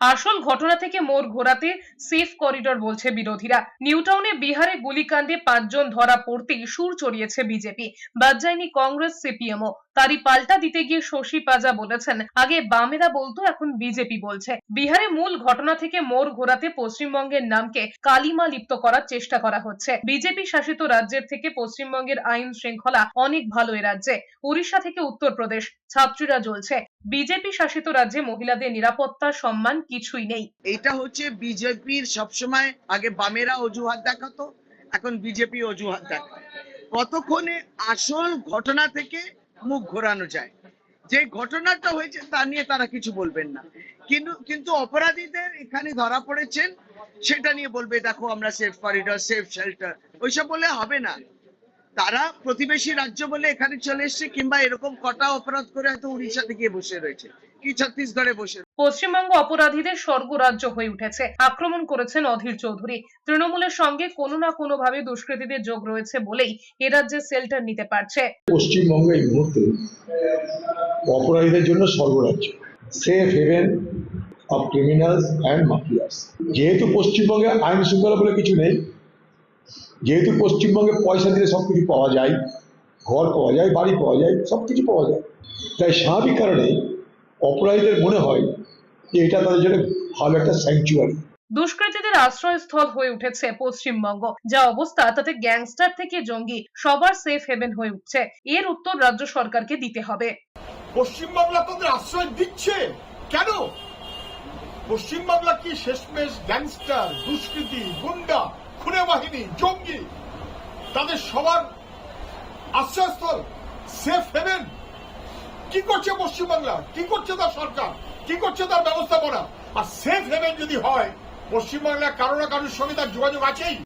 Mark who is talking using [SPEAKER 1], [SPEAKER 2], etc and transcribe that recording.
[SPEAKER 1] আসল ঘটনা থেকে মোড় ঘোরাতে সেফ করিডর বলছে বিরোধীরা। নিউটাউনে বিহারে গুলিকাণ্ডে পাঁচজন ধরা পড়তেই সুর চড়িয়েছে বিজেপি বাদ যায়নি কংগ্রেস সিপিএমও তারই পাল্টা দিতে গিয়ে শশী পাজা বলেছেন, আগে বামেরা বলতো, এখন বিজেপি বলছে। বিহারে মূল ঘটনা থেকে মোড় ঘোরাতে পশ্চিমবঙ্গের নামকে কালিমা লিপ্ত করার চেষ্টা করা হচ্ছে। বিজেপি শাসিত রাজ্যের থেকে পশ্চিমবঙ্গের আইন শৃঙ্খলা অনেক ভালো এ রাজ্যে। উড়িষ্যা থেকে উত্তরপ্রদেশ, ছাত্রীরা জ্বলছে। বিজেপি শাসিত রাজ্যে মহিলাদের নিরাপত্তা, সম্মান কিছুই নেই।
[SPEAKER 2] এইটা হচ্ছে বিজেপির সবসময় আগে বামেরা অজুহাত দেখাতো, এখন বিজেপি অজুহাত দেখায়। কতক্ষণে আসল ঘটনা থেকে মুখ ঘোরানো যায়? যে ঘটনাটা হয়েছে তা নিয়ে তারা কিছু বলবেন না। কিন্তু কিন্তু অপরাধীদের এখানে ধরা পড়েছেন, সেটা নিয়ে বলবে, দেখো, আমরা সেফ করিডর সেফ শেল্টার ওইসব বলে হবে না। তারা প্রতিবেশী রাজ্য বলে এখানে চলে এসছে কিংবা এরকম কটা অপরাধ করে হয়তো উড়িষ্যাতে গিয়ে বসে রয়েছে। কি ছত্তিশগড়ে বসে
[SPEAKER 1] পশ্চিমবঙ্গ অপরাধীদের স্বর্গরাজ্য হয়ে উঠেছে। আক্রমণ করেছেন অধীর চৌধুরী। তৃণমূলের সঙ্গে কোনো না কোনো ভাবে দুষ্কৃতীদের যোগ রয়েছে বলেই এ রাজ্যে সেল্টার নিতে পারছে।
[SPEAKER 3] পশ্চিমবঙ্গ এই মুহূর্তে অপরাধীদের জন্য স্বর্গরাজ্য। Safe haven of criminals and mafias যেহেতু পশ্চিমবঙ্গে আইন শৃঙ্খলা বলে কিছু নেই যেহেতু পশ্চিমবঙ্গে পয়সা দিলে সব কিছু পাওয়া যায় ঘর পাওয়া যায় বাড়ি পাওয়া যায় সব কিছু পাওয়া যায়। তাই স্বাভাবিক কারণে অপরাধীদের মনে হয় যে এটা তাদের জন্য ভালো একটা স্যাংচুয়ারি
[SPEAKER 1] দুষ্কৃতীদের আশ্রয়স্থল হয়ে উঠেছে পশ্চিমবঙ্গ। যা অবস্থা তাতে গ্যাংস্টার থেকে জঙ্গি সবার সেফ হেভেন হয়ে উঠছে। এর উত্তর রাজ্য সরকারকে দিতে হবে।
[SPEAKER 4] পশ্চিমবাংলা তাদের আশ্রয় দিচ্ছে? কেন? পশ্চিমবাংলা কি শেষমেশ গ্যাংস্টার, দুষ্কৃতি, গুন্ডা, খুনে বাহিনী, জঙ্গি? তাদের সবার আশ্রয়স্থল সেফ হেভেন কি করছে পশ্চিমবাংলা কি করছে তার সরকার? কি করছে তার ব্যবস্থাপনা? আর সেফ হেভেন যদি হয় পশ্চিমবাংলার কারও না কারোর সঙ্গে তার যোগাযোগ আছেই।